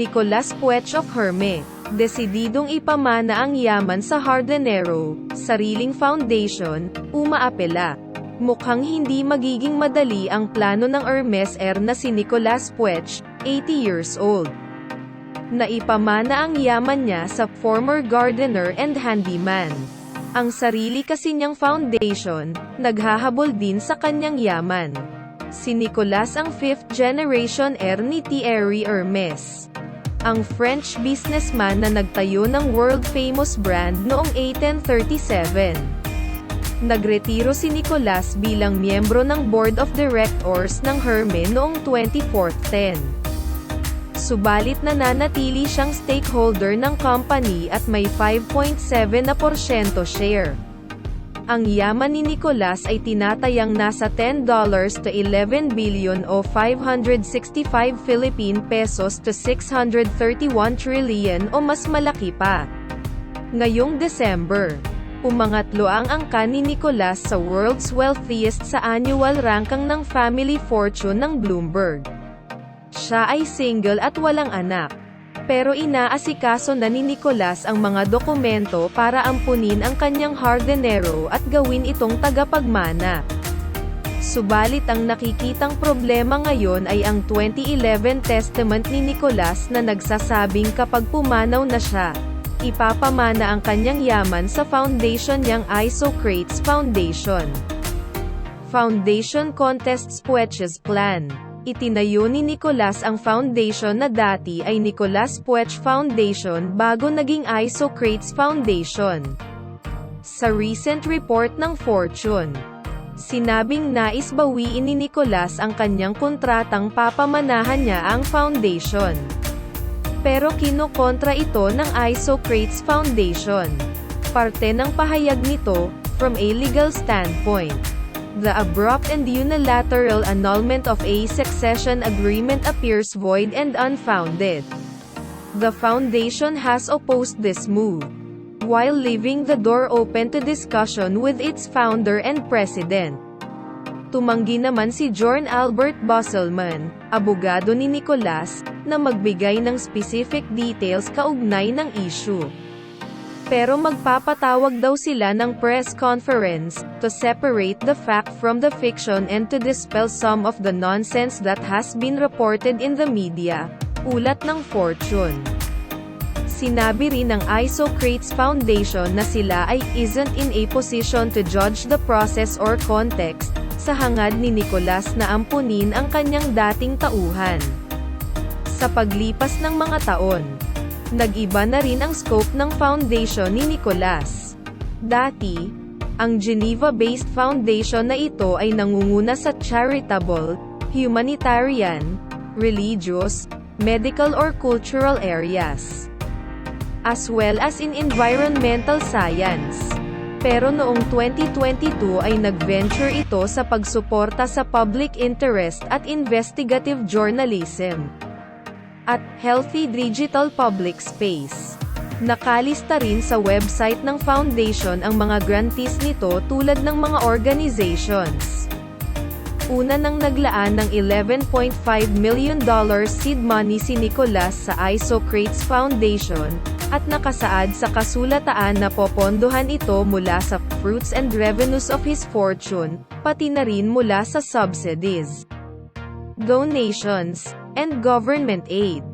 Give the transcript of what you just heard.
Nicolas Puech of Herme, desididong ipamana ang yaman sa Hardenero, sariling foundation, umaapela. Mukhang hindi magiging madali ang plano ng Hermes Air na si Nicolas Puech, 80 years old. Naipamana ang yaman niya sa former gardener and handyman. Ang sarili kasi niyang foundation, naghahabol din sa kanyang yaman. Si Nicolas ang fifth generation heir ni Thierry Hermes. Ang French businessman na nagtayo ng world-famous brand noong 1837. Nagretiro si Nicolas bilang miyembro ng board of directors ng Hermes noong 2410. Subalit nananatili siyang stakeholder ng company at may 5.7 na porsyento share. Ang yaman ni Nicolas ay tinatayang nasa $10 to 11 billion o 565 Philippine pesos to 631 trillion o mas malaki pa. Ngayong December, umangatlo ang angka ni Nicolas sa world's wealthiest sa annual rankang ng Family Fortune ng Bloomberg. Siya ay single at walang anak. Pero inaasikaso na ni Nicolas ang mga dokumento para ampunin ang kanyang hardenero at gawin itong tagapagmana. Subalit ang nakikitang problema ngayon ay ang 2011 testament ni Nicolas na nagsasabing kapag pumanaw na siya, ipapamana ang kanyang yaman sa foundation niyang Isocrates Foundation. Foundation Contests Puech's Plan Itinayo ni Nicolas ang foundation na dati ay Nicolas Puech Foundation bago naging Isocrates Foundation. Sa recent report ng Fortune, sinabing nais bawiin ni Nicolas ang kanyang kontratang papamanahan niya ang foundation. Pero kinukontra ito ng Isocrates Foundation. Parte ng pahayag nito, from a legal standpoint. The abrupt and unilateral annulment of a succession agreement appears void and unfounded. The Foundation has opposed this move, while leaving the door open to discussion with its founder and president. Tumanggi naman si Jorn Albert Busselman, abogado ni Nicolas, na magbigay ng specific details kaugnay ng issue. Pero magpapatawag daw sila ng press conference, to separate the fact from the fiction and to dispel some of the nonsense that has been reported in the media, ulat ng Fortune. Sinabi rin ng Isocrates Foundation na sila ay isn't in a position to judge the process or context, sa hangad ni Nicolas na ampunin ang kanyang dating tauhan. Sa paglipas ng mga taon, nag-iba na rin ang scope ng foundation ni Nicolas. Dati, ang Geneva-based foundation na ito ay nangunguna sa charitable, humanitarian, religious, medical or cultural areas, as well as in environmental science. Pero noong 2022 ay nag-venture ito sa pagsuporta sa public interest at investigative journalism at Healthy Digital Public Space. Nakalista rin sa website ng foundation ang mga grantees nito tulad ng mga organizations. Una nang naglaan ng $11.5 million seed money si Nicolas sa Isocrates Foundation, at nakasaad sa kasulataan na popondohan ito mula sa fruits and revenues of his fortune, pati na rin mula sa subsidies, donations, and government aid.